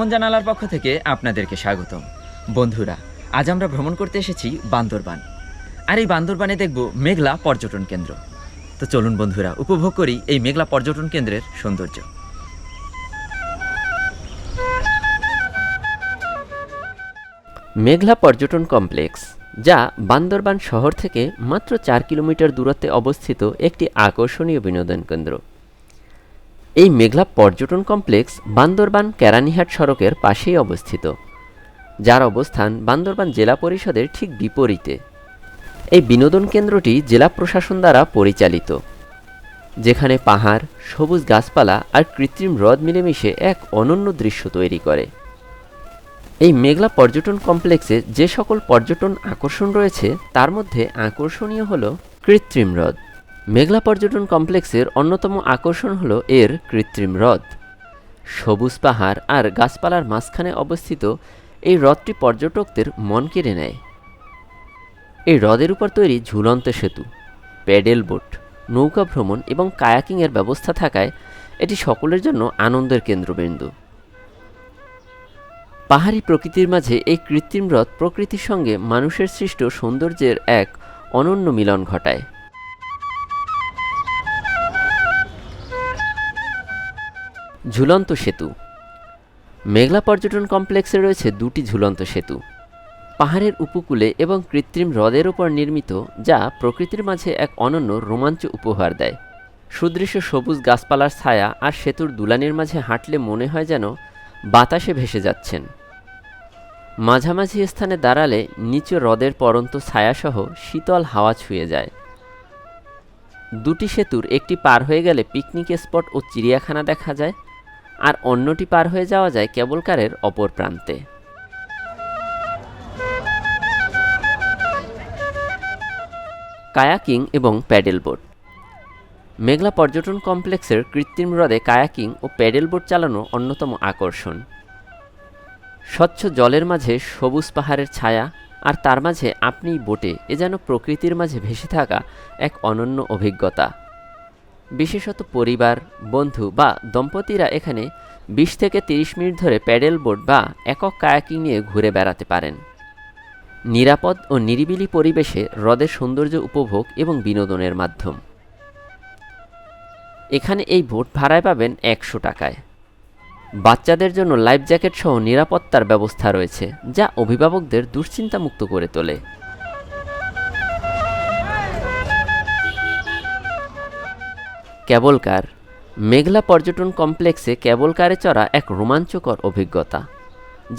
ভ্রমণ জানালার পক্ষ থেকে আপনাদেরকে স্বাগতম। বন্ধুরা, আজ আমরা ভ্রমণ করতে এসেছি বান্দরবান। আর এই বান্দরবানে দেখব মেঘলা পর্যটন কেন্দ্র। তো চলুন বন্ধুরা, উপভোগ করি এই মেঘলা পর্যটন কেন্দ্রের সৌন্দর্য। মেঘলা পর্যটন কমপ্লেক্স, যা বান্দরবান শহর থেকে মাত্র চার কিলোমিটার দূরত্বে অবস্থিত একটি আকর্ষণীয় বিনোদন কেন্দ্র। এই মেঘলা পর্যটন কমপ্লেক্স বান্দরবান কেরানীহাট সড়কের পাশেই অবস্থিত। যার অবস্থান বান্দরবান জেলা পরিষদের ঠিক বিপরীতে। এই বিনোদন কেন্দ্রটি জেলা প্রশাসন দ্বারা পরিচালিত, যেখানে পাহাড়, সবুজ গাছপালা আর কৃত্রিম হ্রদ মিলেমিশে এক অনন্য দৃশ্য তৈরি করে। এই মেঘলা পর্যটন কমপ্লেক্সে যে সকল পর্যটন আকর্ষণ রয়েছে, তার মধ্যে আকর্ষণীয় হল কৃত্রিম হ্রদ। মেঘলা পর্যটন কমপ্লেক্সের অন্যতম আকর্ষণ হল এর কৃত্রিম হ্রদ। সবুজ পাহাড় আর গাছপালার মাঝখানে অবস্থিত এই হ্রদটি পর্যটকদের মন কেড়ে নেয়। এই হ্রদের উপর তৈরি ঝুলন্ত সেতু, প্যাডেল বোট, নৌকা ভ্রমণ এবং কায়াকিংয়ের ব্যবস্থা থাকায় এটি সকলের জন্য আনন্দের কেন্দ্রবিন্দু। পাহাড়ি প্রকৃতির মাঝে এই কৃত্রিম হ্রদ প্রকৃতির সঙ্গে মানুষের সৃষ্ট সৌন্দর্যের এক অনন্য মিলন ঘটায়। ঝুলন্ত সেতু। মেঘলা পর্যটন কমপ্লেক্সে রয়েছে দুটি ঝুলন্ত সেতু। পাহাড়ের উপকূলে এবং কৃত্রিম হ্রদের উপর নির্মিত, যা প্রকৃতির মাঝে এক অনন্য রোমাঞ্চ উপহার দেয়। সুদৃশ্য সবুজ গাছপালার ছায়া আর সেতুর দুলানির মাঝে হাঁটলে মনে হয় যেন বাতাসে ভেসে যাচ্ছেন। মাঝামাঝি স্থানে দাঁড়ালে নিচু হ্রদের পরন্ত ছায়াসহ শীতল হাওয়া ছুঁয়ে যায়। দুটি সেতুর একটি পার হয়ে গেলে পিকনিক স্পট ও চিড়িয়াখানা দেখা যায়। আর অন্যটি পার হয়ে যাওয়া যায় কেবল কারের অপর প্রান্তে। কায়াকিং এবং প্যাডেল বোট মেঘলা পর্যটন কমপ্লেক্সের কৃত্রিম হ্রদে কায়াকিং ও প্যাডেল বোট চালানো অন্যতম আকর্ষণ। স্বচ্ছ জলের মাঝে সবুজ পাহাড়ের ছায়া আর তার মাঝে আপনি বোটে, এ যেন প্রকৃতির মাঝে ভেসে থাকা এক অনন্য অভিজ্ঞতা। বিশেষত পরিবার, বন্ধু বা দম্পতিরা এখানে বিশ থেকে তিরিশ মিনিট ধরে প্যাডেল বোট বা একক কায়াকিং নিয়ে ঘুরে বেড়াতে পারেন। নিরাপদ ও নিরিবিলি পরিবেশে হ্রদের সৌন্দর্য উপভোগ এবং বিনোদনের মাধ্যম। এখানে এই বোট ভাড়ায় পাবেন একশো টাকায়। বাচ্চাদের জন্য লাইফ জ্যাকেট সহ নিরাপত্তার ব্যবস্থা রয়েছে, যা অভিভাবকদের দুশ্চিন্তামুক্ত করে তোলে। কেবল কার। মেঘলা পর্যটন কমপ্লেক্সে কেবল কারে চড়া এক রোমাঞ্চকর অভিজ্ঞতা,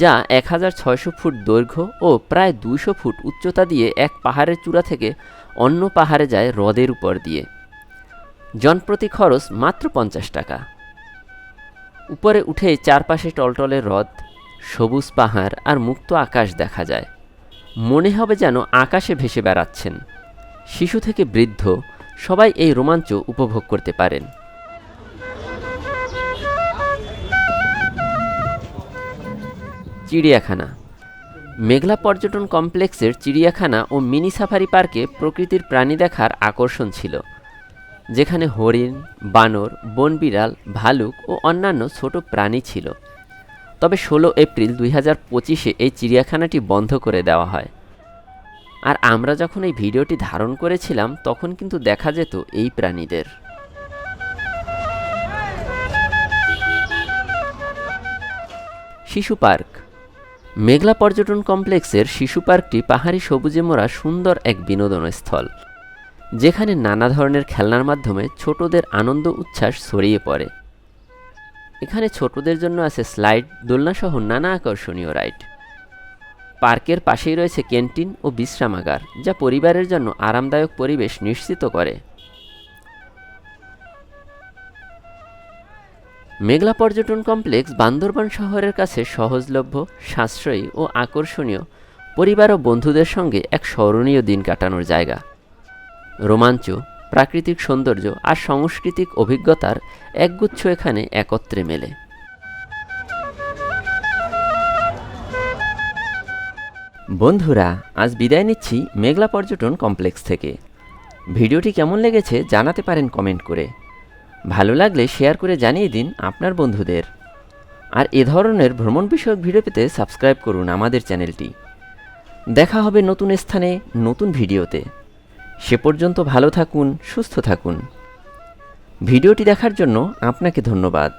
যা এক হাজার ছয়শো ফুট দৈর্ঘ্য ও প্রায় দুইশো ফুট উচ্চতা দিয়ে এক পাহাড়ের চূড়া থেকে অন্য পাহাড়ে যায় হ্রদের উপর দিয়ে। জনপ্রতি খরচ মাত্র পঞ্চাশ টাকা। উপরে উঠে চারপাশে টলটলে হ্রদ, সবুজ পাহাড় আর মুক্ত আকাশ দেখা যায়। মনে হবে যেন আকাশে ভেসে বেড়াচ্ছেন। শিশু থেকে বৃদ্ধ সবাই এই রোমাঞ্চ উপভোগ করতে পারেন। চিড়িয়াখানা। মেঘলা পর্যটন কমপ্লেক্সের চিড়িয়াখানা ও মিনি সাফারি পার্কে প্রকৃতির প্রাণী দেখার আকর্ষণ ছিল, যেখানে হরিণ, বানর, বনবিড়াল, ভালুক ও অন্যান্য ছোট প্রাণী ছিল। তবে ষোলো এপ্রিল দুই হাজার পঁচিশে এই চিড়িয়াখানাটি বন্ধ করে দেওয়া হয়। আর আমরা যখন এই ভিডিওটি ধারণ করেছিলাম, তখন কিন্তু দেখা যেত এই প্রাণীদের। শিশু পার্ক। মেঘলা পর্যটন কমপ্লেক্সের শিশু পার্কটি পাহাড়ি সবুজে মোড়া সুন্দর এক বিনোদন স্থল যেখানে নানা ধরনের খেলনার মাধ্যমে ছোটদের আনন্দ উচ্ছ্বাস ছড়িয়ে পড়ে। এখানে ছোটদের জন্য আছে স্লাইড, দোলনাসহ নানা আকর্ষণীয় রাইড। পার্কের পাশেই রয়েছে ক্যান্টিন ও বিশ্রামাগার, যা পরিবারের জন্য আরামদায়ক পরিবেশ নিশ্চিত করে। মেঘলা পর্যটন কমপ্লেক্স বান্দরবান শহরের কাছে সহজলভ্য, সাশ্রয়ী ও আকর্ষণীয়। পরিবার ও বন্ধুদের সঙ্গে এক স্মরণীয় দিন কাটানোর জায়গা। রোমাঞ্চ, প্রাকৃতিক সৌন্দর্য আর সাংস্কৃতিক অভিজ্ঞতার একগুচ্ছ এখানে একত্রে মেলে। বন্ধুরা, আজ বিদায় নিচ্ছি মেঘলা পর্যটন কমপ্লেক্স থেকে। ভিডিওটি কেমন লেগেছে জানাতে পারেন কমেন্ট করে। ভালো লাগলে শেয়ার করে জানিয়ে দিন আপনার বন্ধুদের। আর এ ধরনের ভ্রমণ বিষয়ক ভিডিও পেতে সাবস্ক্রাইব করুন আমাদের চ্যানেলটি। দেখা হবে নতুন স্থানে, নতুন ভিডিওতে। সে পর্যন্ত ভালো থাকুন, সুস্থ থাকুন। ভিডিওটি দেখার জন্য আপনাকে ধন্যবাদ।